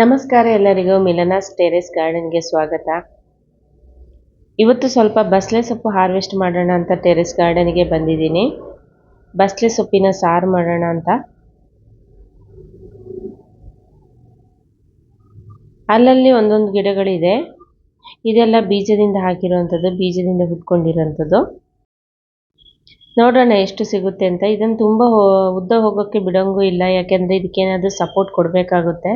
ನಮಸ್ಕಾರ ಎಲ್ಲರಿಗೂ ಮಿಲನಾಸ್ ಟೆರೆಸ್ ಗಾರ್ಡನ್ಗೆ ಸ್ವಾಗತ. ಇವತ್ತು ಸ್ವಲ್ಪ ಬಸಳೆ ಸೊಪ್ಪು ಹಾರ್ವೆಸ್ಟ್ ಮಾಡೋಣ ಅಂತ ಟೆರೆಸ್ ಗಾರ್ಡನ್ಗೆ ಬಂದಿದ್ದೀನಿ. ಬಸಳೆ ಸೊಪ್ಪಿನ ಸಾರು ಮಾಡೋಣ ಅಂತ. ಅಲ್ಲಲ್ಲಿ ಒಂದೊಂದು ಗಿಡಗಳಿದೆ. ಇದೆಲ್ಲ ಬೀಜದಿಂದ ಹಾಕಿರುವಂಥದ್ದು, ಬೀಜದಿಂದ ಹುಟ್ಕೊಂಡಿರೋಂಥದ್ದು ನೋಡೋಣ ಎಷ್ಟು ಸಿಗುತ್ತೆ ಅಂತ. ಇದನ್ನು ತುಂಬ ಉದ್ದ ಹೋಗೋಕ್ಕೆ ಬಿಡೋಂಗೂ ಇಲ್ಲ. ಯಾಕೆಂದರೆ ಇದಕ್ಕೇನಾದರೂ ಸಪೋರ್ಟ್ ಕೊಡಬೇಕಾಗುತ್ತೆ.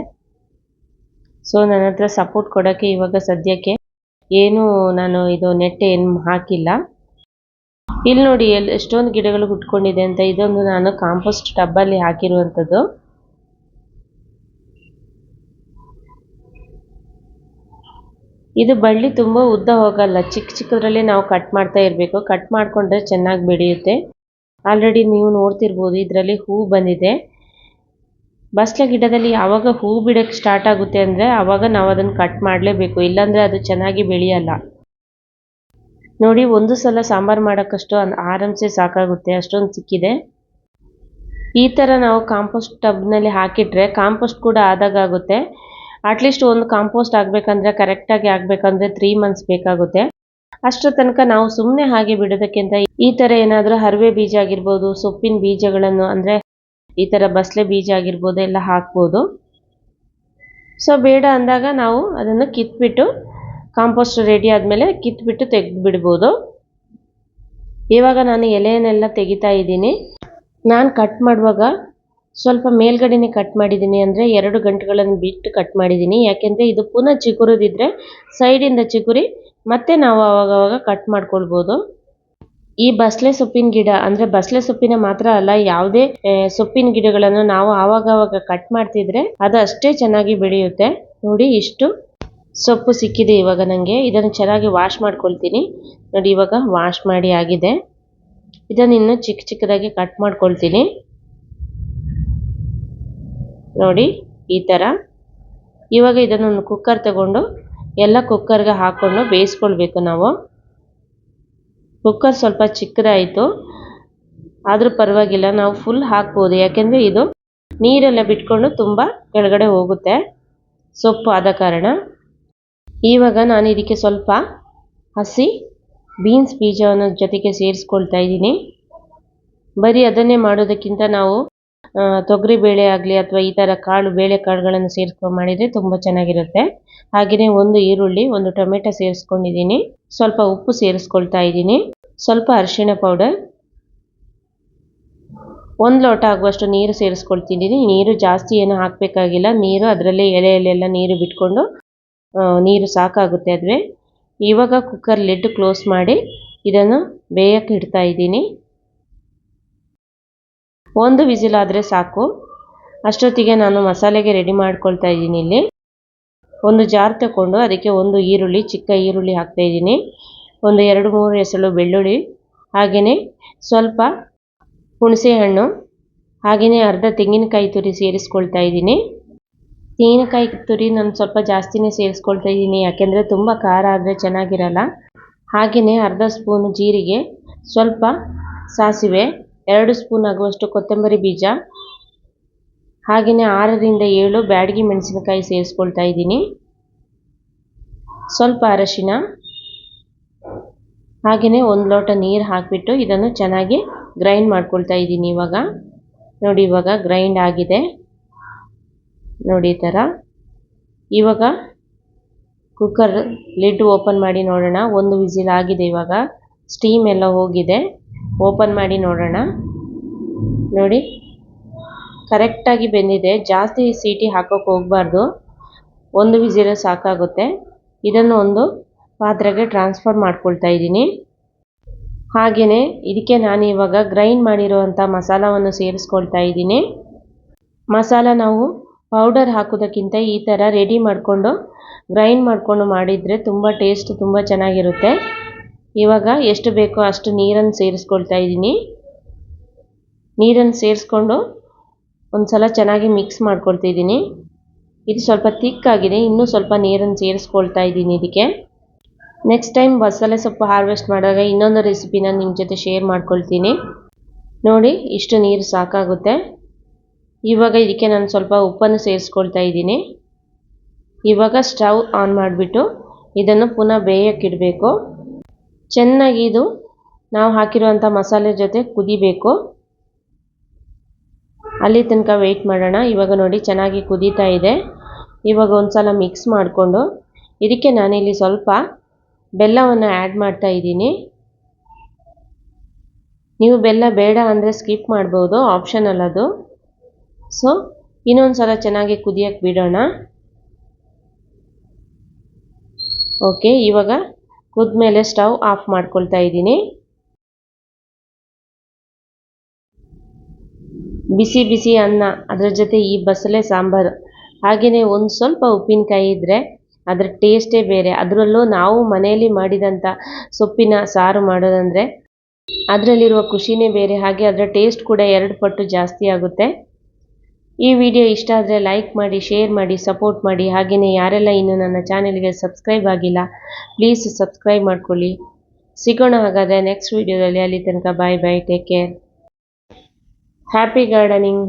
ಸೊ ನನ್ನ ಹತ್ರ ಸಪೋರ್ಟ್ ಕೊಡೋಕ್ಕೆ ಇವಾಗ ಸದ್ಯಕ್ಕೆ ಏನು ನಾನು ಇದು ನೆಟ್ ಏನು ಹಾಕಿಲ್ಲ. ಇಲ್ಲಿ ನೋಡಿ ಎಲ್ಲಿ ಎಷ್ಟೊಂದು ಗಿಡಗಳು ಹುಟ್ಕೊಂಡಿದೆ ಅಂತ ಇದೊಂದು ನಾನು ಕಾಂಪೋಸ್ಟ್ ಟಬ್ಬಲ್ಲಿ ಹಾಕಿರುವಂಥದ್ದು. ಇದು ಬಳ್ಳಿ ತುಂಬ ಉದ್ದ ಹೋಗಲ್ಲ, ಚಿಕ್ಕ ಚಿಕ್ಕದ್ರಲ್ಲಿ ನಾವು ಕಟ್ ಮಾಡ್ತಾ ಇರಬೇಕು. ಕಟ್ ಮಾಡಿಕೊಂಡ್ರೆ ಚೆನ್ನಾಗಿ ಬೆಳೆಯುತ್ತೆ. ಆಲ್ರೆಡಿ ನೀವು ನೋಡ್ತಿರ್ಬೋದು, ಇದರಲ್ಲಿ ಹೂ ಬಂದಿದೆ. ಬಸಳೆ ಗಿಡದಲ್ಲಿ ಯಾವಾಗ ಹೂ ಬಿಡೋಕೆ ಸ್ಟಾರ್ಟ್ ಆಗುತ್ತೆ ಅಂದರೆ ಆವಾಗ ನಾವು ಅದನ್ನು ಕಟ್ ಮಾಡಲೇಬೇಕು. ಇಲ್ಲಾಂದರೆ ಅದು ಚೆನ್ನಾಗಿ ಬೆಳೆಯಲ್ಲ. ನೋಡಿ, ಒಂದು ಸಲ ಸಾಂಬಾರು ಮಾಡೋಕ್ಕಷ್ಟು ಆರಾಮ್ಸೆ ಸಾಕಾಗುತ್ತೆ. ಅಷ್ಟೊಂದು ಸಿಕ್ಕಿದೆ. ಈ ಥರ ನಾವು ಕಾಂಪೋಸ್ಟ್ ಟಬ್ನಲ್ಲಿ ಹಾಕಿಟ್ರೆ ಕಾಂಪೋಸ್ಟ್ ಕೂಡ ಆದಾಗ ಆಗುತ್ತೆ. ಅಟ್ಲೀಸ್ಟ್ ಒಂದು ಕಾಂಪೋಸ್ಟ್ ಆಗಬೇಕಂದ್ರೆ ಕರೆಕ್ಟಾಗಿ ಆಗಬೇಕಂದ್ರೆ ತ್ರೀ ಮಂತ್ಸ್ ಬೇಕಾಗುತ್ತೆ. ಅಷ್ಟರ ತನಕ ನಾವು ಸುಮ್ಮನೆ ಹಾಗೆ ಬಿಡೋದಕ್ಕಿಂತ ಈ ಥರ ಏನಾದರೂ ಹರವೆ ಬೀಜ ಆಗಿರ್ಬೋದು, ಸೊಪ್ಪಿನ ಬೀಜಗಳನ್ನು ಅಂದರೆ ಈ ಥರ ಬಸಳೆ ಬೀಜ ಆಗಿರ್ಬೋದು, ಎಲ್ಲ ಹಾಕ್ಬೋದು. ಸೊ ಬೇಡ ಅಂದಾಗ ನಾವು ಅದನ್ನು ಕಿತ್ಬಿಟ್ಟು ಕಾಂಪೋಸ್ಟ್ ರೆಡಿ ಆದಮೇಲೆ ಕಿತ್ಬಿಟ್ಟು ತೆಗೆದು ಬಿಡ್ಬೋದು ಇವಾಗ ನಾನು ಎಲೆಯನ್ನೆಲ್ಲ ತೆಗಿತಾ ಇದ್ದೀನಿ. ನಾನು ಕಟ್ ಮಾಡುವಾಗ ಸ್ವಲ್ಪ ಮೇಲ್ಗಡೆನೆ ಕಟ್ ಮಾಡಿದ್ದೀನಿ ಅಂದರೆ ಎರಡು ಗಂಟೆಗಳನ್ನು ಬಿಟ್ಟು ಕಟ್ ಮಾಡಿದ್ದೀನಿ. ಯಾಕೆಂದರೆ ಇದು ಪುನಃ ಚಿಗುರಿದಿದ್ರೆ ಸೈಡಿಂದ ಚಿಗುರಿ ಮತ್ತೆ ನಾವು ಅವಾಗವಾಗ ಕಟ್ ಮಾಡ್ಕೊಳ್ಬೋದು. ಈ ಬಸಳೆ ಸೊಪ್ಪಿನ ಗಿಡ, ಅಂದ್ರೆ ಬಸಳೆ ಸೊಪ್ಪಿನ ಮಾತ್ರ ಅಲ್ಲ, ಯಾವುದೇ ಸೊಪ್ಪಿನ ಗಿಡಗಳನ್ನು ನಾವು ಆವಾಗವಾಗ ಆವಾಗ ಕಟ್ ಮಾಡ್ತಿದ್ರೆ ಅದು ಅಷ್ಟೇ ಚೆನ್ನಾಗಿ ಬೆಳೆಯುತ್ತೆ. ನೋಡಿ, ಇಷ್ಟು ಸೊಪ್ಪು ಸಿಕ್ಕಿದೆ ಇವಾಗ ನನಗೆ ಇದನ್ನು ಚೆನ್ನಾಗಿ ವಾಶ್ ಮಾಡ್ಕೊಳ್ತೀನಿ. ನೋಡಿ, ಇವಾಗ ವಾಶ್ ಮಾಡಿ ಆಗಿದೆ. ಇದನ್ನು ಇನ್ನೂ ಚಿಕ್ಕ ಚಿಕ್ಕದಾಗಿ ಕಟ್ ಮಾಡ್ಕೊಳ್ತೀನಿ. ನೋಡಿ, ಈ ಥರ. ಇವಾಗ ಇದನ್ನು ಕುಕ್ಕರ್ ತಗೊಂಡು, ಎಲ್ಲ ಕುಕ್ಕರ್ಗೆ ಹಾಕ್ಕೊಂಡು ಬೇಯಿಸ್ಕೊಳ್ಬೇಕು ನಾವು. ಕುಕ್ಕರ್ ಸ್ವಲ್ಪ ಚಿಕ್ಕದಾಯಿತು ಆದರೂ ಪರವಾಗಿಲ್ಲ, ನಾವು ಫುಲ್ ಹಾಕ್ಬೋದು. ಯಾಕೆಂದರೆ ಇದು ನೀರೆಲ್ಲ ಬಿಟ್ಕೊಂಡು ತುಂಬ ಕೆಳಗಡೆ ಹೋಗುತ್ತೆ. ಸೊಪ್ಪು ಆದ ಕಾರಣ. ಇವಾಗ ನಾನು ಇದಕ್ಕೆ ಸ್ವಲ್ಪ ಹಸಿ ಬೀನ್ಸ್ ಬೀಜವನ್ನು ಜೊತೆಗೆ ಸೇರಿಸ್ಕೊಳ್ತಾ ಇದ್ದೀನಿ. ಬರೀ ಅದನ್ನೇ ಮಾಡೋದಕ್ಕಿಂತ ನಾವು ತೊಗರಿ ಬೇಳೆ ಆಗಲಿ ಅಥವಾ ಈ ಥರ ಕಾಳು, ಬೇಳೆ ಕಾಳುಗಳನ್ನು ಸೇರಿಸ್ಕೊಂಡು ಮಾಡಿದರೆ ತುಂಬ ಚೆನ್ನಾಗಿರುತ್ತೆ. ಹಾಗೆಯೇ ಒಂದು ಈರುಳ್ಳಿ, ಒಂದು ಟೊಮೆಟೊ ಸೇರಿಸ್ಕೊಂಡಿದ್ದೀನಿ. ಸ್ವಲ್ಪ ಉಪ್ಪು ಸೇರಿಸ್ಕೊಳ್ತಾ ಇದ್ದೀನಿ. ಸ್ವಲ್ಪ ಅರಿಶಿಣ ಪೌಡರ್. ಒಂದು ಲೋಟ ಆಗುವಷ್ಟು ನೀರು ಸೇರಿಸ್ಕೊಳ್ತಿದ್ದೀನಿ. ನೀರು ಜಾಸ್ತಿ ಏನು ಹಾಕಬೇಕಾಗಿಲ್ಲ. ನೀರು ಅದರಲ್ಲೇ ಎಲೆಯಲ್ಲೆಲ್ಲ ನೀರು ಬಿಟ್ಕೊಂಡು ನೀರು ಸಾಕಾಗುತ್ತೆ ಅದುವೇ. ಇವಾಗ ಕುಕ್ಕರ್ ಲಿಡ್ ಕ್ಲೋಸ್ ಮಾಡಿ ಇದನ್ನು ಬೇಯಕ್ಕೆ ಇಡ್ತಾ ಇದ್ದೀನಿ. ಒಂದು ವಿಸಿಲ್ ಆದರೆ ಸಾಕು. ಅಷ್ಟೊತ್ತಿಗೆ ನಾನು ಮಸಾಲೆಗೆ ರೆಡಿ ಮಾಡ್ಕೊಳ್ತಾ ಇದ್ದೀನಿ ಇಲ್ಲಿ. ಒಂದು ಜಾರ್ ತಗೊಂಡು ಅದಕ್ಕೆ ಒಂದು ಈರುಳ್ಳಿ, ಚಿಕ್ಕ ಈರುಳ್ಳಿ ಹಾಕ್ತಾ ಇದ್ದೀನಿ. ಒಂದು ಎರಡು ಮೂರು ಎಸಳು ಬೆಳ್ಳುಳ್ಳಿ ಹಾಗೆಯೇ ಸ್ವಲ್ಪ ಹುಣಸೆ ಹಣ್ಣು ಹಾಗೆಯೇ ಅರ್ಧ ತೆಂಗಿನಕಾಯಿ ತುರಿ ಸೇರಿಸ್ಕೊಳ್ತಾ ಇದ್ದೀನಿ. ತೆಂಗಿನಕಾಯಿ ತುರಿ ನಾನು ಸ್ವಲ್ಪ ಜಾಸ್ತಿನೇ ಸೇರಿಸ್ಕೊಳ್ತಾ ಇದ್ದೀನಿ, ಯಾಕೆಂದರೆ ತುಂಬ ಖಾರ ಆದರೆ ಚೆನ್ನಾಗಿರಲ್ಲ. ಹಾಗೆಯೇ ಅರ್ಧ ಸ್ಪೂನು ಜೀರಿಗೆ, ಸ್ವಲ್ಪ ಸಾಸಿವೆ ಎರಡು ಸ್ಪೂನ್ ಆಗುವಷ್ಟು ಕೊತ್ತಂಬರಿ ಬೀಜ ಹಾಗೆಯೇ ಆರರಿಂದ ಏಳು ಬ್ಯಾಡಗಿ ಮೆಣಸಿನಕಾಯಿ ಸೇರಿಸ್ಕೊಳ್ತಾ ಇದ್ದೀನಿ. ಸ್ವಲ್ಪ ಅರಶಿನ ಹಾಗೆಯೇ ಒಂದು ಲೋಟ ನೀರು ಹಾಕಿಬಿಟ್ಟು ಇದನ್ನು ಚೆನ್ನಾಗಿ ಗ್ರೈಂಡ್ ಮಾಡ್ಕೊಳ್ತಾ ಇದ್ದೀನಿ ಇವಾಗ. ನೋಡಿ ಇವಾಗ ಗ್ರೈಂಡ್ ಆಗಿದೆ. ನೋಡಿ ಈ ಥರ. ಇವಾಗ ಕುಕ್ಕರ್ ಲಿಡ್ ಓಪನ್ ಮಾಡಿ ನೋಡೋಣ. ಒಂದು ವಿಝಿಲ್ ಆಗಿದೆ ಇವಾಗ. ಸ್ಟೀಮ್ ಎಲ್ಲ ಹೋಗಿದೆ. ಓಪನ್ ಮಾಡಿ ನೋಡೋಣ. ನೋಡಿ. ಕರೆಕ್ಟಾಗಿ ಬೆಂದಿದೆ. ಜಾಸ್ತಿ ಸೀಟಿ ಹಾಕೋಕೆ ಹೋಗಬಾರ್ದು. ಒಂದು ವಿಸಿಲ್ ಸಾಕಾಗುತ್ತೆ. ಇದನ್ನು ಒಂದು ಪಾತ್ರೆಗೆ ಟ್ರಾನ್ಸ್ಫರ್ ಮಾಡ್ಕೊಳ್ತಾ ಇದ್ದೀನಿ. ಹಾಗೆಯೇ ಇದಕ್ಕೆ ನಾನು ಇವಾಗ ಗ್ರೈಂಡ್ ಮಾಡಿರುವಂಥ ಮಸಾಲವನ್ನು ಸೇರಿಸ್ಕೊಳ್ತಾ ಇದ್ದೀನಿ. ಮಸಾಲ ನಾವು ಪೌಡರ್ ಹಾಕೋದಕ್ಕಿಂತ ಈ ಥರ ರೆಡಿ ಮಾಡಿಕೊಂಡು ಗ್ರೈಂಡ್ ಮಾಡಿಕೊಂಡು ಮಾಡಿದರೆ ತುಂಬ ಟೇಸ್ಟ್ ತುಂಬ ಚೆನ್ನಾಗಿರುತ್ತೆ. ಇವಾಗ ಎಷ್ಟು ಬೇಕೋ ಅಷ್ಟು ನೀರನ್ನು ಸೇರಿಸ್ಕೊಳ್ತಾ ಇದ್ದೀನಿ. ನೀರನ್ನು ಸೇರಿಸ್ಕೊಂಡು ಒಂದು ಸಲ ಚೆನ್ನಾಗಿ ಮಿಕ್ಸ್ ಮಾಡ್ಕೊಳ್ತಿದ್ದೀನಿ ಇದು ಸ್ವಲ್ಪ ತಿಕ್ಕಾಗಿದೆ ಇನ್ನೂ ಸ್ವಲ್ಪ ನೀರನ್ನು ಸೇರಿಸ್ಕೊಳ್ತಾ ಇದ್ದೀನಿ ಇದಕ್ಕೆ. ನೆಕ್ಸ್ಟ್ ಟೈಮ್ ಬಸಳೆ ಸೊಪ್ಪು ಹಾರ್ವೆಸ್ಟ್ ಮಾಡಿದಾಗ ಇನ್ನೊಂದು ರೆಸಿಪಿನ ನಿಮ್ಮ ಜೊತೆ ಶೇರ್ ಮಾಡ್ಕೊಳ್ತೀನಿ. ನೋಡಿ, ಇಷ್ಟು ನೀರು ಸಾಕಾಗುತ್ತೆ. ಇವಾಗ ಇದಕ್ಕೆ ನಾನು ಸ್ವಲ್ಪ ಉಪ್ಪನ್ನು ಸೇರಿಸ್ಕೊಳ್ತಾ ಇದ್ದೀನಿ. ಇವಾಗ ಸ್ಟವ್ ಆನ್ ಮಾಡಿಬಿಟ್ಟು ಇದನ್ನು ಪುನಃ ಬೇಯಕ್ಕಿಡಬೇಕು ಚೆನ್ನಾಗಿ ಇದು ನಾವು ಹಾಕಿರುವಂಥ ಮಸಾಲೆ ಜೊತೆ ಕುದಿಬೇಕು. ಅಲ್ಲಿ ತನಕ ವೆಯ್ಟ್ ಮಾಡೋಣ. ಇವಾಗ ನೋಡಿ ಚೆನ್ನಾಗಿ ಕುದೀತಾ ಇದೆ. ಇವಾಗ ಒಂದು ಸಲ ಮಿಕ್ಸ್ ಮಾಡಿಕೊಂಡು ಇದಕ್ಕೆ ನಾನಿಲ್ಲಿ ಸ್ವಲ್ಪ ಬೆಲ್ಲವನ್ನು ಆ್ಯಡ್ ಮಾಡ್ತಾ ಇದ್ದೀನಿ. ನೀವು ಬೆಲ್ಲ ಬೇಡ ಅಂದರೆ ಸ್ಕಿಪ್ ಮಾಡ್ಬೋದು ಆಪ್ಷನಲ್ ಅದು. ಸೊ ಇನ್ನೊಂದು ಸಲ ಚೆನ್ನಾಗಿ ಕುದಿಯೋಕ್ಕೆ ಬಿಡೋಣ. ಓಕೆ ಇವಾಗ ಕುದ್ಮೇಲೆ ಸ್ಟವ್ ಆಫ್ ಮಾಡ್ಕೊಳ್ತಾ ಇದ್ದೀನಿ. ಬಿಸಿ ಬಿಸಿ ಅನ್ನ, ಅದರ ಜೊತೆ ಈ ಬಸಳೆ ಸಾಂಬಾರು. ಹಾಗೆಯೇ ಒಂದು ಸ್ವಲ್ಪ ಉಪ್ಪಿನಕಾಯಿ ಇದ್ದರೆ ಅದರ ಟೇಸ್ಟೇ ಬೇರೆ. ಅದರಲ್ಲೂ ನಾವು ಮನೆಯಲ್ಲಿ ಮಾಡಿದಂಥ ಸೊಪ್ಪಿನ ಸಾರು ಮಾಡೋದಂದರೆ ಅದರಲ್ಲಿರುವ ಖುಷಿನೇ ಬೇರೆ. ಹಾಗೆ ಅದರ ಟೇಸ್ಟ್ ಕೂಡ ಎರಡು ಪಟ್ಟು ಜಾಸ್ತಿ ಆಗುತ್ತೆ. ಈ ವಿಡಿಯೋ ಇಷ್ಟ ಆದರೆ ಲೈಕ್ ಮಾಡಿ, ಶೇರ್ ಮಾಡಿ, ಸಪೋರ್ಟ್ ಮಾಡಿ. ಹಾಗೆಯೇ ಯಾರೆಲ್ಲ ಇನ್ನೂ ನನ್ನ ಚಾನೆಲ್ಗೆ ಸಬ್ಸ್ಕ್ರೈಬ್ ಆಗಿಲ್ಲ, ಪ್ಲೀಸ್ ಸಬ್ಸ್ಕ್ರೈಬ್ ಮಾಡ್ಕೊಳ್ಳಿ. ಸಿಗೋಣ ಹಾಗಾದರೆ ನೆಕ್ಸ್ಟ್ ವಿಡಿಯೋದಲ್ಲಿ. ಅಲ್ಲಿ ತನಕ bye bye, take care. Happy gardening.